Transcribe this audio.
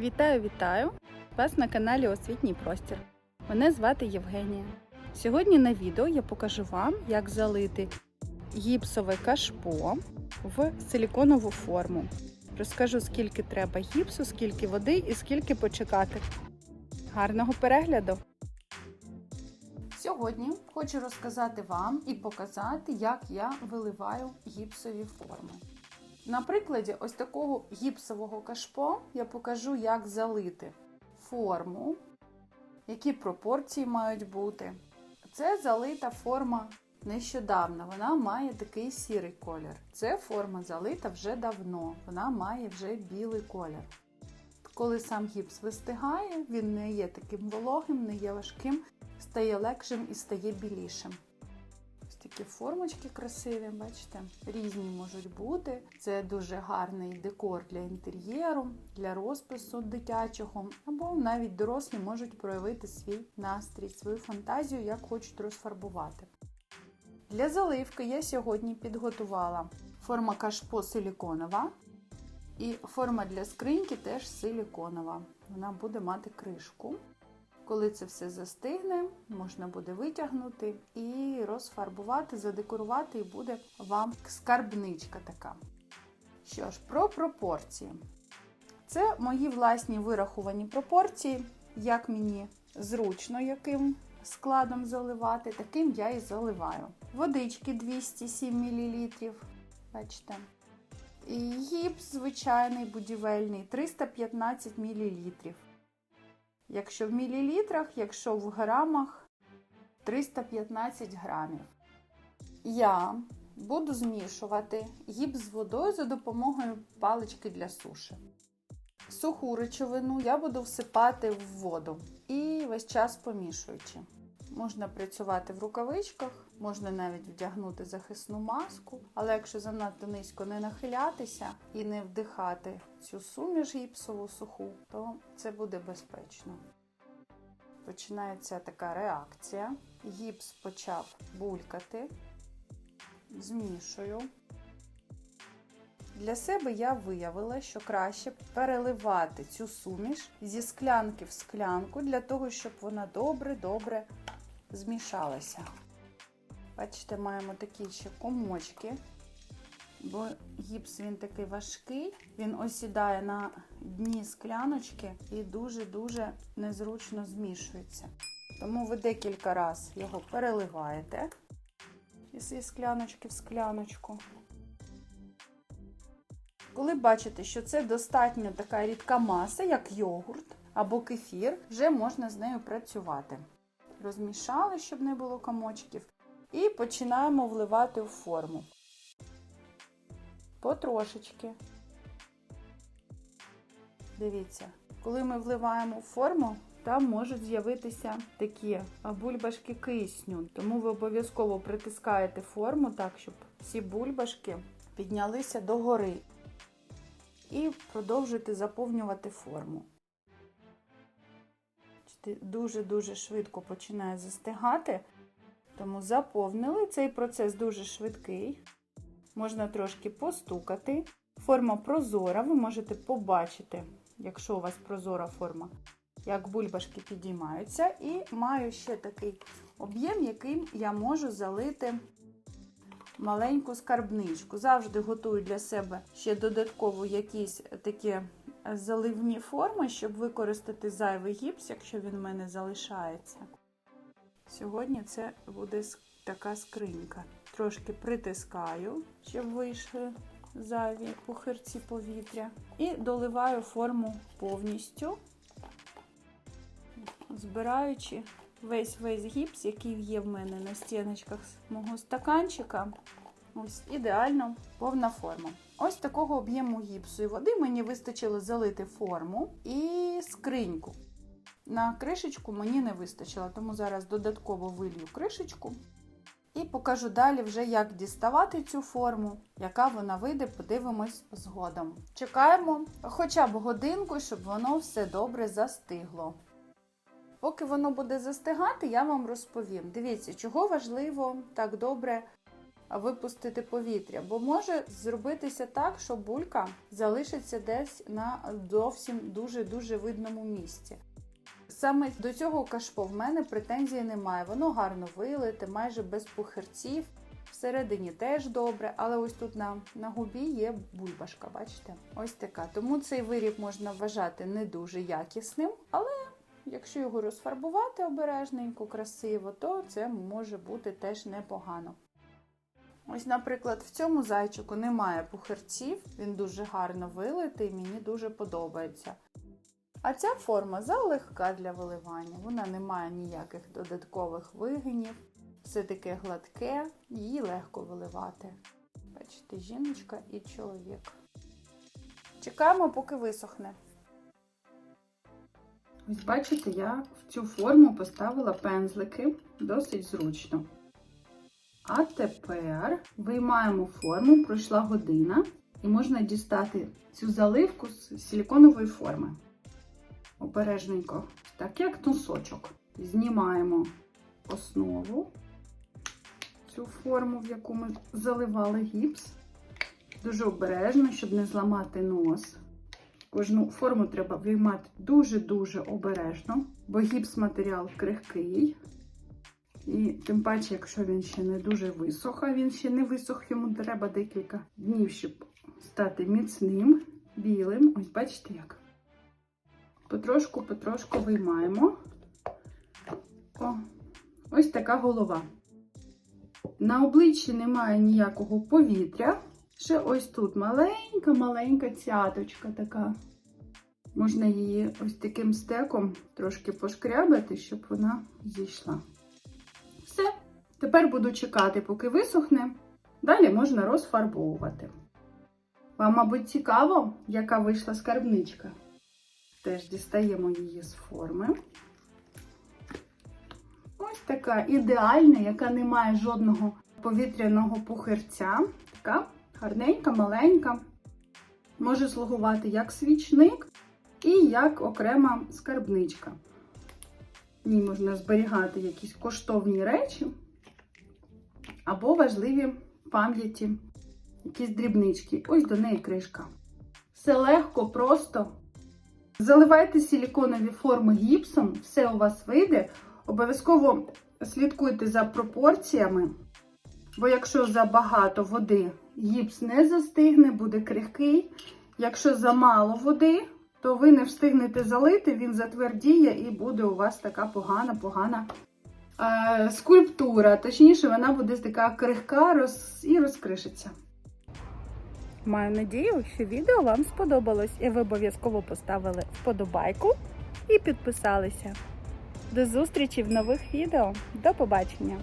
Вітаю, вітаю! Вас на каналі Освітній Простір. Мене звати Євгенія. Сьогодні на відео я покажу вам, як залити гіпсове кашпо в силіконову форму. Розкажу, скільки треба гіпсу, скільки води і скільки почекати. Гарного перегляду! Сьогодні хочу розказати вам і показати, як я виливаю гіпсові форми. На прикладі ось такого гіпсового кашпо я покажу, як залити форму, які пропорції мають бути. Це залита форма нещодавно, вона має такий сірий колір. Це форма залита вже давно, вона має вже білий колір. Коли сам гіпс вистигає, він не є таким вологим, не є важким, стає легшим і стає білішим. Такі формочки красиві, бачите, різні можуть бути. Це дуже гарний декор для інтер'єру, для розпису дитячого, або навіть дорослі можуть проявити свій настрій, свою фантазію, як хочуть розфарбувати. Для заливки я сьогодні підготувала форма кашпо силіконова. І форма для скриньки теж силіконова. Вона буде мати кришку. Коли це все застигне, можна буде витягнути і розфарбувати, задекорувати, і буде вам скарбничка така. Що ж, про пропорції. Це мої власні вираховані пропорції, як мені зручно, яким складом заливати, таким я і заливаю. Водички 207 мл. Бачите. І гіпс звичайний будівельний 315 мл. Якщо в мілілітрах, якщо в грамах 315 грамів. Я буду змішувати гіпс з водою за допомогою палички для суші. Суху речовину я буду всипати в воду і весь час помішуючи. Можна працювати в рукавичках, можна навіть вдягнути захисну маску, але якщо занадто низько не нахилятися і не вдихати цю суміш гіпсову суху, то це буде безпечно. Починається така реакція. Гіпс почав булькати, змішую. Для себе я виявила, що краще переливати цю суміш зі склянки в склянку, для того, щоб вона добре-добре змішалася. Бачите, маємо такі ще комочки, бо гіпс він такий важкий, він осідає на дні скляночки і дуже-дуже незручно змішується. Тому ви декілька разів його переливаєте із скляночки в скляночку. Коли бачите, що це достатньо така рідка маса, як йогурт або кефір, вже можна з нею працювати. Розмішали, щоб не було комочків, і починаємо вливати в форму. Потрошечки. Дивіться, коли ми вливаємо в форму, там можуть з'явитися такі бульбашки кисню. Тому ви обов'язково притискаєте форму так, щоб ці бульбашки піднялися догори. І продовжуйте заповнювати форму. Дуже-дуже швидко починає застигати, тому заповнили. Цей процес дуже швидкий. Можна трошки постукати. Форма прозора, ви можете побачити, якщо у вас прозора форма, як бульбашки підіймаються. І маю ще такий об'єм, яким я можу залити маленьку скарбничку. Завжди готую для себе ще додатково якісь такі заливні форми, щоб використати зайвий гіпс, якщо він в мене залишається. Сьогодні це буде така скринька. Трошки притискаю, щоб вийшли зайві пухирці повітря. І доливаю форму повністю, збираючи весь весь гіпс, який є в мене на стіночках мого стаканчика. Ось ідеально повна форма. Ось такого об'єму гіпсу і води мені вистачило залити форму і скриньку. На кришечку мені не вистачило, тому зараз додатково вилью кришечку. І покажу далі, вже, як діставати цю форму, яка вона вийде, подивимось згодом. Чекаємо хоча б годинку, щоб воно все добре застигло. Поки воно буде застигати, я вам розповім. Дивіться, чого важливо так добре випустити повітря, бо може зробитися так, що булька залишиться десь на зовсім дуже-дуже видному місці. Саме до цього кашпо в мене претензій немає. Воно гарно вилите, майже без пухирців. Всередині теж добре, але ось тут на, на губі є бульбашка, бачите? Ось така. Тому цей виріб можна вважати не дуже якісним, але якщо його розфарбувати обережненько, красиво, то це може бути теж непогано. Ось, наприклад, в цьому зайчику немає пухирців, він дуже гарно вилитий, мені дуже подобається. А ця форма залегка для виливання, вона не має ніяких додаткових вигинів, все таке гладке, її легко виливати. Бачите, жіночка і чоловік. Чекаємо, поки висохне. Ось бачите, я в цю форму поставила пензлики досить зручно. А тепер виймаємо форму, пройшла година, і можна дістати цю заливку з силіконової форми. Обережненько, так як носочок. Знімаємо основу, цю форму, в яку ми заливали гіпс. Дуже обережно, щоб не зламати нос. Кожну форму треба виймати дуже-дуже обережно, бо гіпс матеріал крихкий. І тим паче, якщо він ще не дуже висох, а він ще не висох, йому треба декілька днів, щоб стати міцним, білим. Ось бачите як. Потрошку, потрошку виймаємо. О, ось така голова. На обличчі немає ніякого повітря. Ще ось тут маленька-маленька цяточка така. Можна її ось таким стеком трошки пошкрябати, щоб вона зійшла. Все. Тепер буду чекати, поки висохне. Далі можна розфарбовувати. Вам, мабуть, цікаво, яка вийшла скарбничка. Теж дістаємо її з форми. Ось така ідеальна, яка не має жодного повітряного пухирця. Така гарненька, маленька. Може слугувати як свічник і як окрема скарбничка. В ній можна зберігати якісь коштовні речі або важливі пам'яті, якісь дрібнички. Ось до неї кришка. Все легко, просто. Заливайте силіконові форми гіпсом, все у вас вийде. Обов'язково слідкуйте за пропорціями, бо якщо забагато води, гіпс не застигне, буде крихкий. Якщо замало води, то ви не встигнете залити, він затвердіє і буде у вас така погана-погана е, скульптура. Точніше, вона буде така крихка роз... і розкришиться. Маю надію, що відео вам сподобалось і ви обов'язково поставили вподобайку і підписалися. До зустрічі в нових відео. До побачення!